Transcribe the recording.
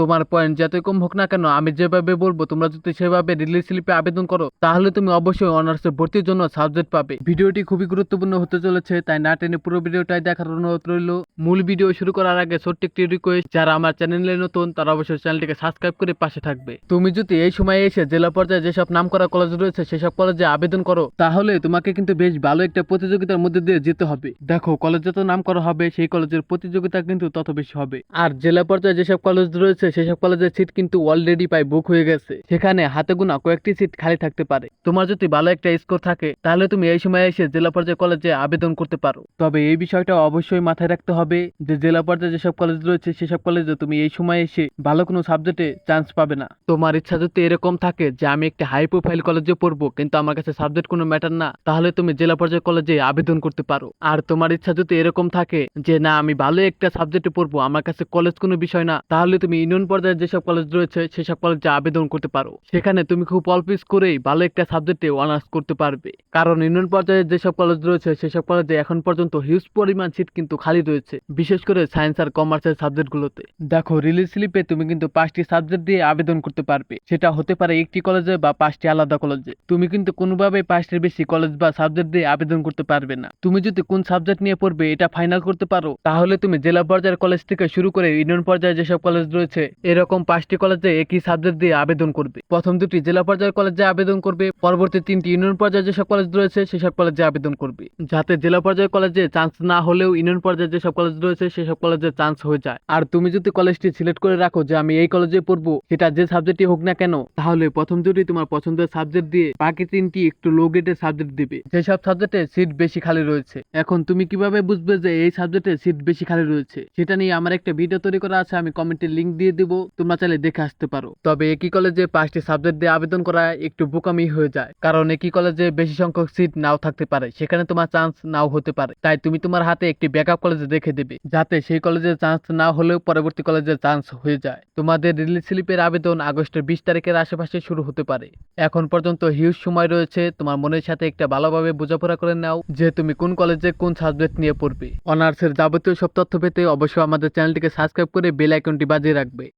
তোমার পয়েন্ট যতই কম হোক না কেন, আমি যেভাবে বলব, তোমরা যদি সেভাবে রিলিজ স্লিপে আবেদন করো, তাহলে তুমি অবশ্যই অনার্সে ভর্তির জন্য সাবজেক্ট পাবে। ভিডিওটি খুবই গুরুত্বপূর্ণ হতে চলেছে, তাই না টেনে পুরো ভিডিওটাই দেখার অনুরোধ রইল। মূল ভিডিও শুরু করার আগে ছোট্ট একটি রিকোয়েস্ট যারা আমার চ্যানেলে নতুন, তারা অবশ্যই চ্যানেলটিকে সাবস্ক্রাইব করে পাশে থাকবে। তুমি যদি এই সময়ে এসে জেলা পর্যায়ে যেসব নাম করা কলেজ রয়েছে, সেসব কলেজে আবেদন করো, তাহলে তোমাকে কিন্তু বেশ ভালো একটা প্রতিযোগিতার মধ্যে দিয়ে যেতে হবে। দেখো কলেজ যত নাম করা হবে, সেই কলেজের প্রতিযোগিতা কিন্তু তত বেশি হবে। আর জেলা পর্যায়ে যেসব কলেজ রয়েছে সেসব কলেজের সিট কিন্তু অলরেডি প্রায় বুক হয়ে গেছে। সেখানে হাতে গোনা কয়েকটি সিট খালি থাকতে পারে। তোমার যদি ভালো একটা স্কোর থাকে, তাহলে তুমি এই সময় এসে জেলা পর্যায়ে কলেজে আবেদন করতে পারো। তবে এই বিষয়টা অবশ্যই মাথায় রাখতে হবে যে, জেলা পর্যায়ে যেসব কলেজ রয়েছে, সেসব কলেজে তুমি এই সময় এসে ভালো কোনো সাবজেক্টে চান্স পাবে না। তোমার ইচ্ছা যদি এরকম থাকে যে, আমি একটা হাই প্রোফাইল কলেজে পড়ব, কিন্তু আমার কাছে সাবজেক্ট কোনো ম্যাটার না, তাহলে তুমি জেলা পর্যায়ে কলেজে আবেদন করতে পারো। আর তোমার ইচ্ছা যদি এরকম থাকে যে, না, আমি ভালো একটা সাবজেক্টে পড়ব, আমার কাছে কলেজ কোনো বিষয় না, তাহলে তুমি ইউনিয়ন পর্যায়ে যেসব কলেজ রয়েছে, সেসব কলেজে আবেদন করতে পারো। সেখানে তুমি খুব অল্প করেই ভালো একটা সাবজেক্টে অনার্স করতে পারবে। কারণ ইউনিয়ন পর্যায়ে যেসব কলেজ রয়েছে, সেসব কলেজে এখন পর্যন্ত হিউজ পরিমাণ সিট কিন্তু খালি রয়েছে, বিশেষ করে সায়েন্স আর কমার্সের সাবজেক্টগুলোতে দেখো রিলিজ স্লিপে তুমি কিন্তু পাঁচটি সাবজেক্ট দিয়ে আবেদন করতে পারবে। সেটা হতে পারে একটি কলেজে বা পাঁচটি আলাদা কলেজে তুমি কিন্তু কোনোভাবেই পাঁচটির বেশি কলেজ বা সাবজেক্ট দিয়ে আবেদন করতে পারবে না। তুমি যদি কোন সাবজেক্ট নিয়ে পড়বে, এটা ফাইনাল করতে পারো। তাহলে তুমি জেলা পর্যায়ের কলেজ থেকে শুরু করে ইউনিয়ন পর্যায়ে যেসব কলেজ রয়েছে এরকম পাঁচটি কলেজে একই সাবজেক্ট দিয়ে আবেদন করবে। প্রথম দুটি জেলা পর্যায়ের কলেজে আবেদন করবে, পরবর্তী তিনটি ইউনিয়ন পর্যায়ে যেসব কলেজ রয়েছে, সেসব কলেজে আবেদন করবে। যাতে জেলা পর্যায়ের কলেজে চান্স না হলেও ইউনিয়ন পর্যায়ে যেসব কলেজ রয়েছে, সেসব কলেজে চান্স হয়ে যায়। আর তুমি যদি কলেজটি সিলেক্ট করে রাখো যে আমি এই কলেজে পড়ব, সেটা যে সাবজেক্টই হোক না কেন, তাহলে প্রথম দুটি তোমার পছন্দের সাবজেক্ট দিয়ে বাকি তিনটি একটু লো গ্রেডের সাবজেক্ট দিবে। যেসব সাবজেক্টে সিট বেশি খালি রয়েছে। এখন তুমি কীভাবে বুঝবে যে এই সাবজেক্টে সিট বেশি খালি রয়েছে? সেটা নিয়ে আমার একটা ভিডিও তৈরি করা আছে, আমি কমেন্টে লিংক দিয়ে দিব, তোমরা চাইলে দেখে আসতে পারো। তবে একই কলেজে পাঁচটি সাবজেক্ট দিয়ে আবেদন করা একটু বোকামি হয়ে যায়, কারণ একই কলেজে বেশি সংখ্যক সিট নাও থাকতে পারে, সেখানে তোমার চান্স নাও হতে পারে। তাই তুমি তোমার হাতে একটি ব্যাকআপ কলেজে দেখে দেবে, যাতে সেই কলেজের চান্স না হলেও পরবর্তী কলেজের চান্স হয়ে যায়। তোমাদের রিলিজ স্লিপের আবেদন আগস্টের বিশ তারিখের আশেপাশে শুরু হতে পারে। এখন পর্যন্ত হিউজ সময় রয়েছে, তোমার মনের সাথে একটা ভালোভাবে বোঝাপড়া করে নাও যে তুমি কোন কলেজে কোন সাবজেক্ট নিয়ে পড়বে। অনার্সের যাবতীয় সব তথ্য পেতে অবশ্যই আমাদের চ্যানেলটিকে সাবস্ক্রাইব করে বেল আইকনটি বাজিয়ে রাখবে।